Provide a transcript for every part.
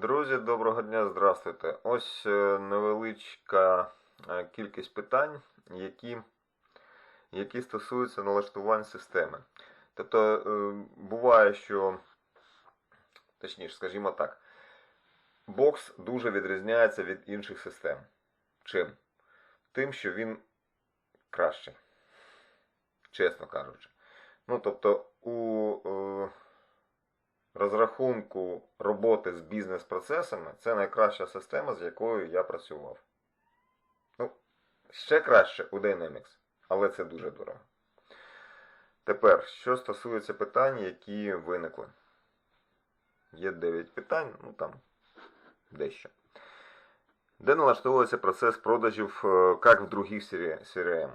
Друзі, доброго дня, здравствуйте. Ось е, невеличка е, кількість питань, які, які стосуються налаштувань системи. Тобто е, буває, що, точніше, скажімо так, бокс дуже відрізняється від інших систем. Чим? Тим, що він кращий. Чесно кажучи. Ну, тобто, у розрахунку роботи з бізнес-процесами це найкраща система, з якою я працював. Ну, ще краще у Dynamics, але це дуже дорого. Тепер, що стосується питань, які виникли. Є 9 питань, ну там дещо. Де налаштовується процес продажів, е, як в других CRM?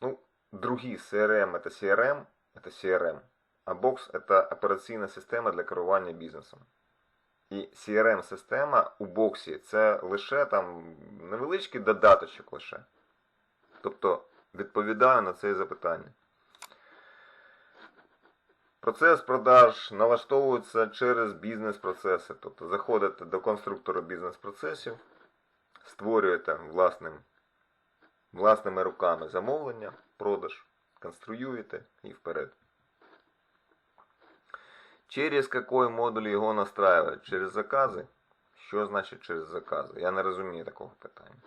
Ну, другие CRM это CRM, это CRM. А бокс це операційна система для керування бізнесом. І CRM-система у боксі це лише там невеличкий додаточок лише. Тобто відповідаю на це запитання. Процес продаж налаштовується через бізнес-процеси. Тобто заходите до конструктора бізнес-процесів, створюєте власним, власними руками замовлення, продаж, конструюєте і вперед. Через какой модуль його настраивать? Через закази? Що значить через закази? Я не розумію такого питання.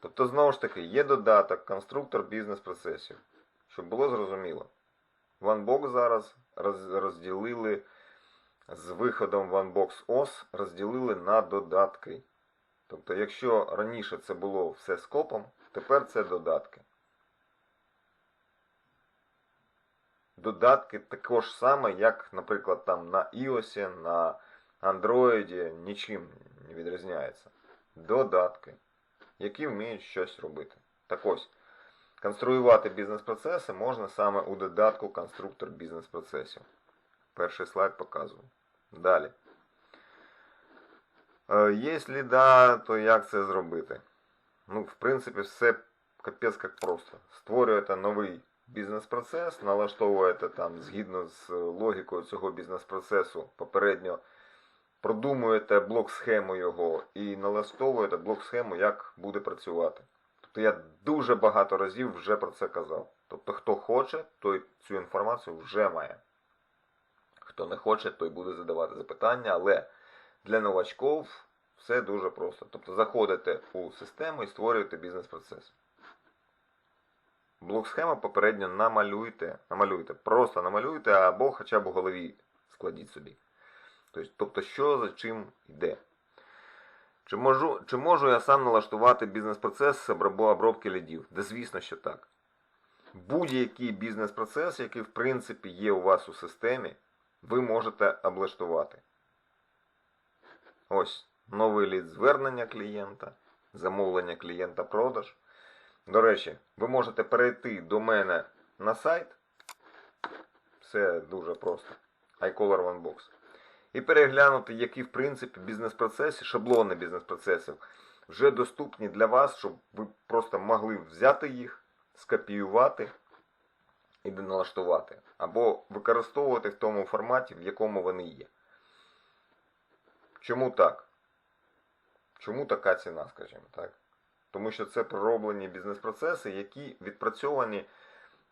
Тобто, знову ж таки, є додаток, конструктор бізнес-процесів. Щоб було зрозуміло. OneBox зараз розділили з виходом OneBox OS розділили на додатки. Тобто, якщо раніше це було все скопом, тепер це додатки. Додатки також саме, як, наприклад, там на iOS, на Android, нічим не відрізняється. Додатки, які вміють щось робити. Так ось, конструювати бізнес-процеси можна саме у додатку конструктор бізнес-процесів. Перший слайд показую. Далі. Е, Якщо да, то як це зробити? Ну, в принципі, все капець як просто. Створюєте новий бізнес-процес, налаштовуєте там згідно з логікою цього бізнес-процесу, попередньо продумуєте блок-схему його і налаштовуєте блок-схему, як буде працювати. Тобто я дуже багато разів вже про це казав. Тобто, хто хоче, той цю інформацію вже має. Хто не хоче, той буде задавати запитання, але для новачків все дуже просто. Тобто заходите у систему і створюєте бізнес-процес. Блок-схему попередньо намалюйте, намалюйте, просто намалюйте або хоча б у голові складіть собі. Тобто, тобто що за чим йде. Чи можу, чи можу я сам налаштувати бізнес-процес обробки лідів? Да звісно, що так. Будь-який бізнес-процес, який в принципі є у вас у системі, ви можете облаштувати. Ось новий лід звернення клієнта, замовлення клієнта продаж. До речі, ви можете перейти до мене на сайт. Все дуже просто. iColor OneBox. І переглянути, які, в принципі, бізнес-процеси, шаблони бізнес-процесів вже доступні для вас, щоб ви просто могли взяти їх, скопіювати і налаштувати. Або використовувати в тому форматі, в якому вони є. Чому так? Чому така ціна, скажімо так? Тому що це пророблені бізнес-процеси, які відпрацьовані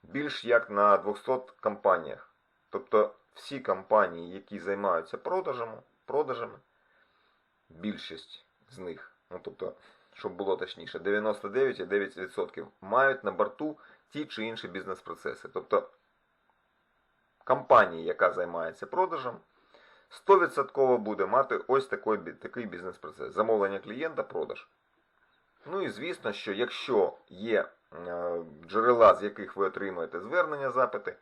більш як на 200 компаніях. Тобто всі компанії, які займаються продажами, продажами більшість з них, ну тобто, щоб було точніше, 99,9% мають на борту ті чи інші бізнес-процеси. Тобто компанія, яка займається продажем, 100% буде мати ось такий, такий бізнес-процес. Замовлення клієнта, продаж. Ну і звісно, що якщо є е, джерела, з яких ви отримуєте звернення, запити,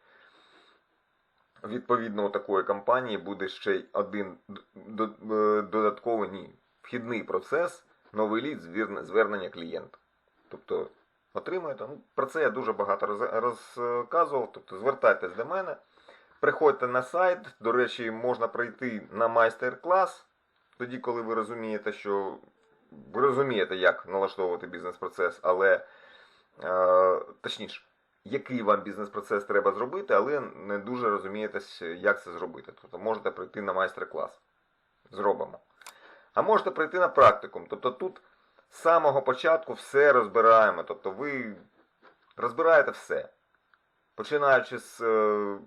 відповідно у такої компанії буде ще й один е, додатковий ні, вхідний процес, новий лід звернення клієнта. Тобто отримуєте. Ну, про це я дуже багато розказував. Тобто звертайтесь до мене, приходьте на сайт. До речі, можна прийти на майстер-клас, тоді, коли ви розумієте, що ви розумієте, як налаштовувати бізнес-процес, але е, точніше, який вам бізнес-процес треба зробити, але не дуже розумієте, як це зробити. Тобто можете прийти на майстер-клас. Зробимо. А можете прийти на практикум. Тобто тут з самого початку все розбираємо. Тобто ви розбираєте все. Починаючи з е,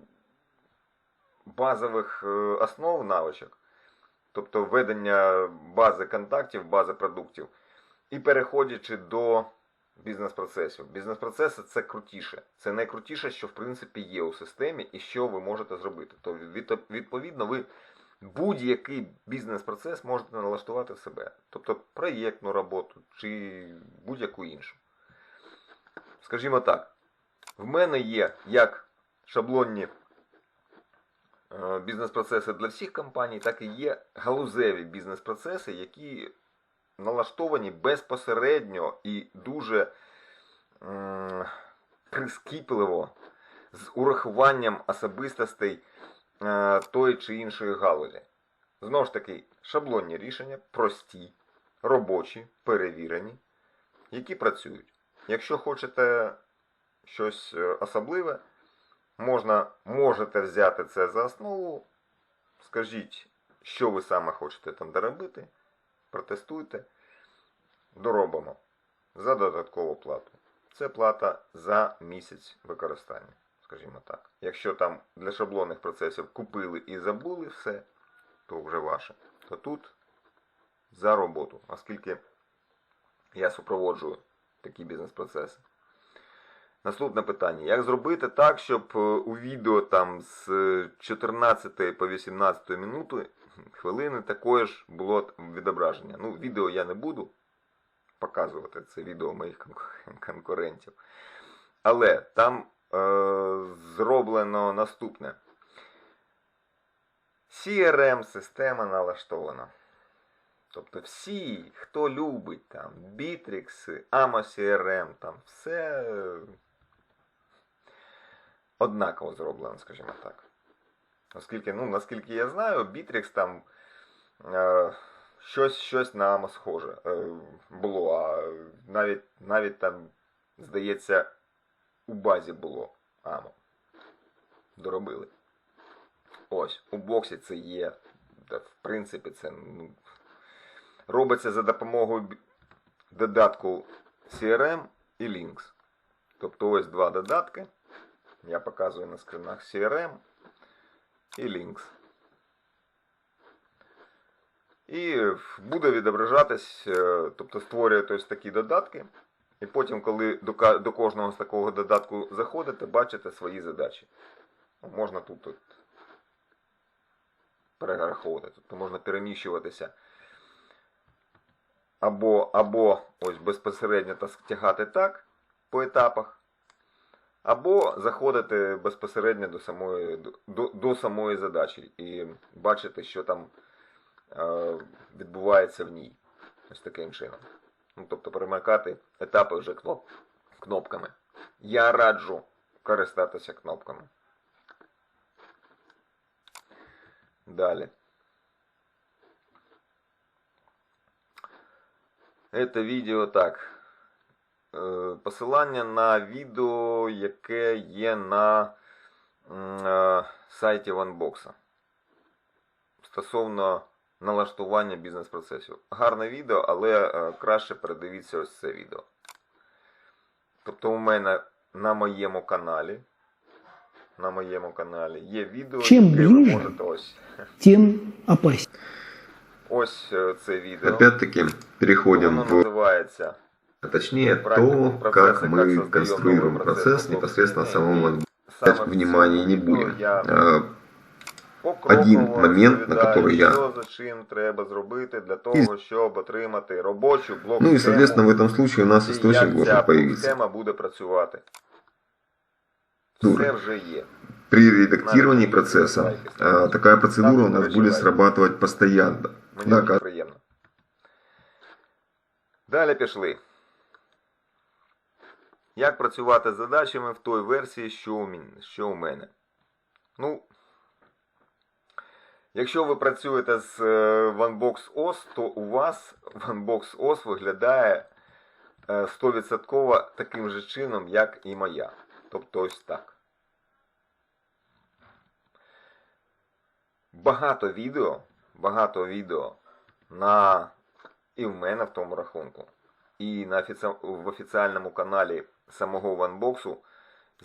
базових е, основ навичок, тобто введення бази контактів, бази продуктів, і переходячи до бізнес-процесів. Бізнес-процеси це крутіше. Це найкрутіше, що в принципі є у системі і що ви можете зробити. То відповідно ви будь-який бізнес-процес можете налаштувати в себе. Тобто проєктну роботу чи будь-яку іншу. Скажімо так, в мене є як шаблонні бізнес-процеси для всіх компаній, так і є галузеві бізнес-процеси, які налаштовані безпосередньо і дуже прискіпливо з урахуванням особистостей е, тої чи іншої галузі. Знову ж таки, шаблонні рішення, прості, робочі, перевірені, які працюють. Якщо хочете щось е, особливе, можна, можете взяти це за основу, скажіть, що ви саме хочете там доробити, протестуйте, доробимо за додаткову плату. Це плата за місяць використання, скажімо так. Якщо там для шаблонних процесів купили і забули все, то вже ваше. То тут за роботу, оскільки я супроводжую такі бізнес-процеси. Наступне питання. Як зробити так, щоб е, у відео там з 14 по 18 минути хвилини також було відображення. Ну, відео я не буду показувати, це відео моїх конкурентів. Але там е, зроблено наступне. CRM-система налаштована. Тобто всі, хто любить там Bittrex, AMO CRM, там все е, однаково зроблено, скажімо так. Оскільки, ну, наскільки я знаю, Bittrex там е, щось, щось на AMO схоже е, було, а навіть, навіть там, здається, у базі було AMO. Доробили. Ось, у боксі це є. Та, в принципі, це ну, робиться за допомогою додатку CRM і Links. Тобто ось два додатки. Я показую на скринах CRM і Links. І буде відображатись, е, тобто створюєте ось такі додатки. І потім, коли до, кожного з такого додатку заходите, бачите свої задачі. Ну, Можна тут, тут перераховувати. Тобто можна переміщуватися або, або ось безпосередньо тягати так по етапах, або заходити безпосередньо до самої, до, до самої задачі і бачити, що там е, відбувається в ній. Ось таким чином. Ну, тобто перемикати етапи вже кноп, кнопками. Я раджу користатися кнопками. Далі. Це відео так. Е, Посилання на відео, яке є на е, сайті OneBox. Стосовно налаштування бізнес-процесів. Гарне відео, але е, краще передивіться ось це відео. Тобто у мене на моєму каналі. На моєму каналі є відео, Чим яке ви можете ось. тем опаснее. Ось це відео. Опять-таки переходим Воно називається а точнее Практику то, процесса, как как мы создаем конструируем новый процесс процесс непосредственно в самом выполнения. OneBox. Саме внимания не всього, будем. ну, Я Э, покроково один момент, на розповідаю, который я- що за чим треба зробити для того, щоб отримати робочу блок Ну и, соответственно, в этом случае у нас источник як ця должен появиться. система буде працювати. Добре. Все вже є. При редактировании процесса э, такая процедура у нас будет срабатывать постоянно. Мені Да, дуже ка- приємно. Далі пішли. Як працювати з задачами в той версії, що у мен- що у мене? Ну, якщо ви працюєте з е, OneBox OS, то у вас OneBox OS виглядає е, 100% таким же чином, як і моя. Тобто ось так. Багато відео, багато відео на і в мене в тому рахунку, і на офіці... в офіціальному каналі самого ванбоксу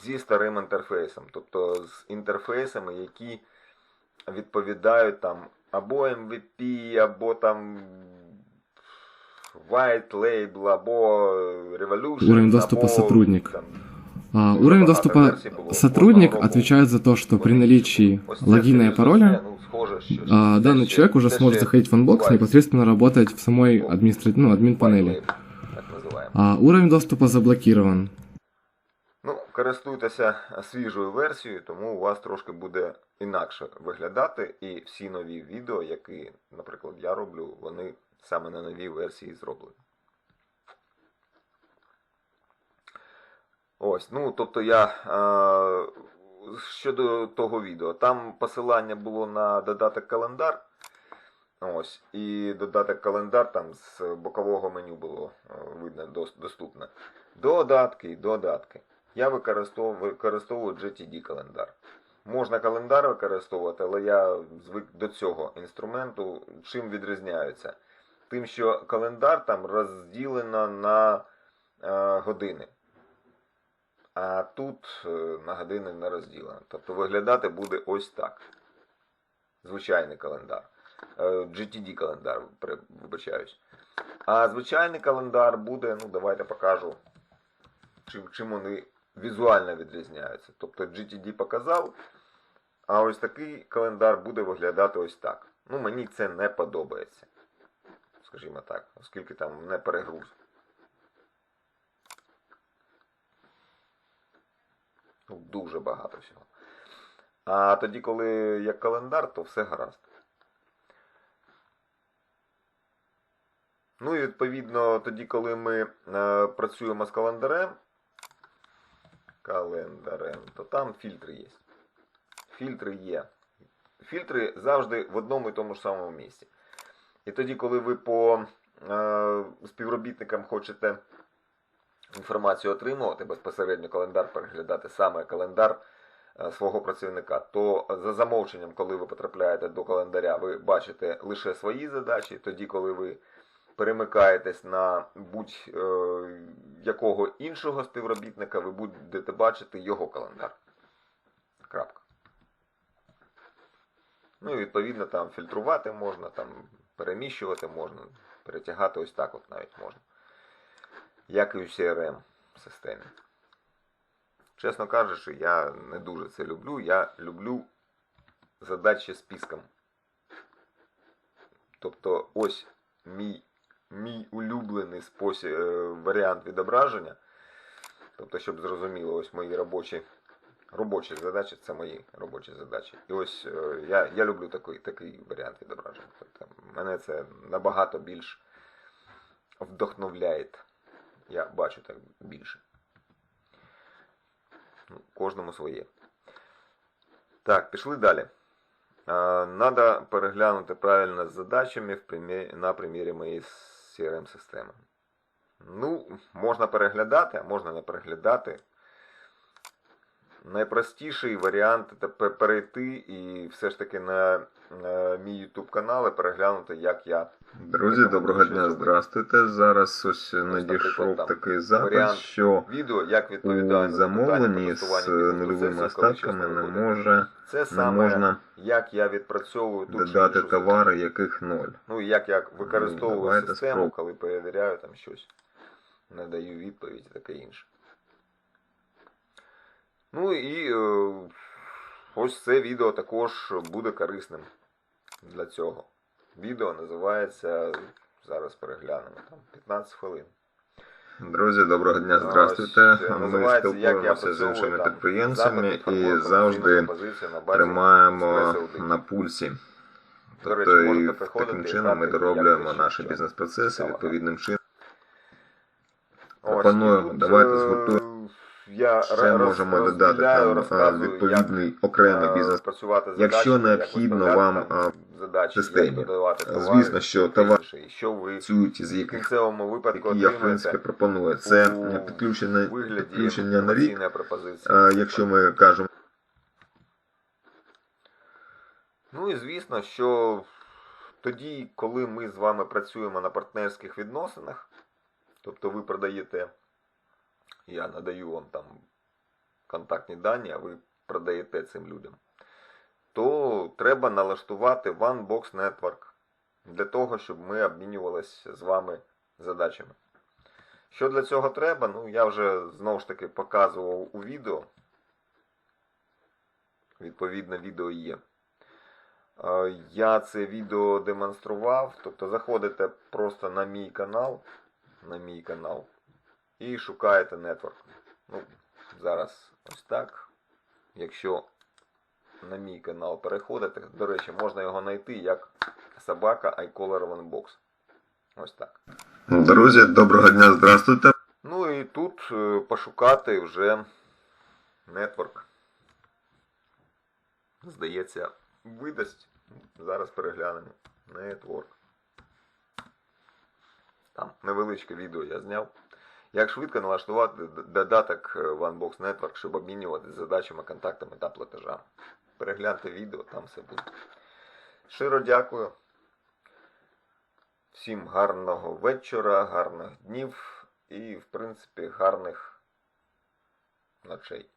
зі старим інтерфейсом, тобто з інтерфейсами, які відповідають там або MVP, або там White Label, або Revolution. Уровень доступа або, сотрудник. там, А, уровень доступа сотрудник отвечает за то, что при наличии логина и пароля ну, а, данный человек уже сможет заходить в Unbox непосредственно работать в самой О. администра... ну, админ панели. White label, так називаємо. А, уровень доступа заблокирован. Ну, користуйтеся свіжою версією, тому у вас трошки буде інакше виглядати, і всі нові відео, які, наприклад, я роблю, вони саме на новій версії зроблені. Ось, ну, тобто я е, щодо того відео, там посилання було на додаток календар. Ось, і додаток календар там з бокового меню було е, видно дос- доступне. Додатки, додатки. Я використовую, використовую GTD календар. Можна календар використовувати, але я звик до цього інструменту. Чим відрізняються? Тим, що календар там розділено на е, години. А тут е, на години не розділено. Тобто виглядати буде ось так. Звичайний календар. Е, GTD календар, вибачаюсь. А звичайний календар буде, ну давайте покажу, чим, чим вони візуально відрізняються. Тобто GTD показав, а ось такий календар буде виглядати ось так. Ну, мені це не подобається. Скажімо так, оскільки там не перегруз. Ну, дуже багато всього. А тоді, коли як календар, то все гаразд. Ну і відповідно, тоді, коли ми е, працюємо з календарем, календарем, то там фільтри є. Фільтри є. Фільтри завжди в одному і тому ж самому місці. І тоді, коли ви по е, співробітникам хочете інформацію отримувати, безпосередньо календар переглядати саме календар е, свого працівника, то за замовченням, коли ви потрапляєте до календаря, ви бачите лише свої задачі. Тоді, коли ви перемикаєтесь на будь-якого іншого співробітника, ви будете бачити його календар. Крапка. Ну і відповідно там фільтрувати можна, там переміщувати можна, перетягати ось так от навіть можна. Як і у CRM системі. Чесно кажучи, я не дуже це люблю. Я люблю задачі списком. Тобто ось мій, мій улюблений спосіб, е, варіант відображення. Тобто, щоб зрозуміло, ось мої робочі, робочі задачі, це мої робочі задачі. І ось е, я, я люблю такий, такий варіант відображення. Тобто, мене це набагато більш вдохновляє. Я бачу так більше. Ну, Кожному своє. Так, пішли далі. А, Надо переглянути правильно з задачами на примірі моєї CRM-системи. Ну, можна переглядати, а можна не переглядати. Найпростіший варіант це перейти і все ж таки на, на мій YouTube канал і переглянути, як я Друзі, доброго дня, здравствуйте. Зараз ось надійшов такий запит, що відео, як у відповідає замовленні з нульовими щось не може Це не саме можна як я відпрацьовую ту чи додати товари, яких ноль. Ну, і як я використовую Ну, систему, спробуємо. коли перевіряю там щось, не даю відповідь таке інше. Ну і е, ось це відео також буде корисним для цього. Відео називається, зараз переглянемо, там 15 хвилин. Друзі, доброго дня, здравствуйте. Ми спілкуємося з іншими підприємцями і завжди тримаємо на пульсі. Тобто і таким чином ми дороблюємо наші бізнес-процеси відповідним чином. Ось, Пропонуємо, давайте е, згуртуємо. Я Ще можемо додати там відповідний як, окремий е, бізнес. Якщо необхідно вам, задачі, системі. Звісно, що товар і що ви Працюють з яких які я в принципі пропоную. Це підключення, підключення на рік. Якщо ми кажемо Ну і звісно, що тоді, коли ми з вами працюємо на партнерських відносинах, тобто ви продаєте, я надаю вам там контактні дані, а ви продаєте цим людям, то треба налаштувати OneBox Network для того, щоб ми обмінювалися з вами задачами. Що для цього треба? Ну, я вже знову ж таки показував у відео. Відповідне відео є. Е, Я це відео демонстрував. Тобто заходите просто на мій канал, на мій канал і шукаєте нетворк. Ну, зараз ось так. Якщо на мій канал переходите, до речі, можна його знайти як собака iColor OneBox. Ось так. Друзі, доброго дня, здравствуйте. Ну і тут е, пошукати вже нетворк. Здається, видасть. Зараз переглянемо. Нетворк. Там невеличке відео я зняв. Як швидко налаштувати додаток е, OneBox Network, щоб обмінювати задачами, контактами та платежами. Перегляньте відео, там все буде. Щиро дякую. Всім гарного вечора, гарних днів і, в принципі, гарних ночей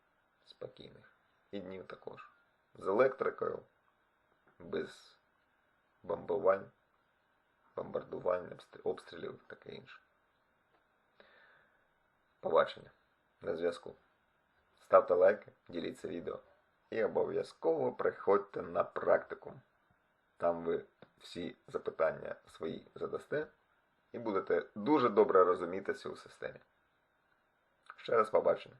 спокійних. І днів також. З електрикою, без бомбувань, бомбардувань, обстрілів і таке інше. Побачення. На зв'язку. Ставте лайки, діліться відео. І обов'язково приходьте на практику. Там ви всі запитання свої задасте і будете дуже добре розумітися у системі. Ще раз побачення.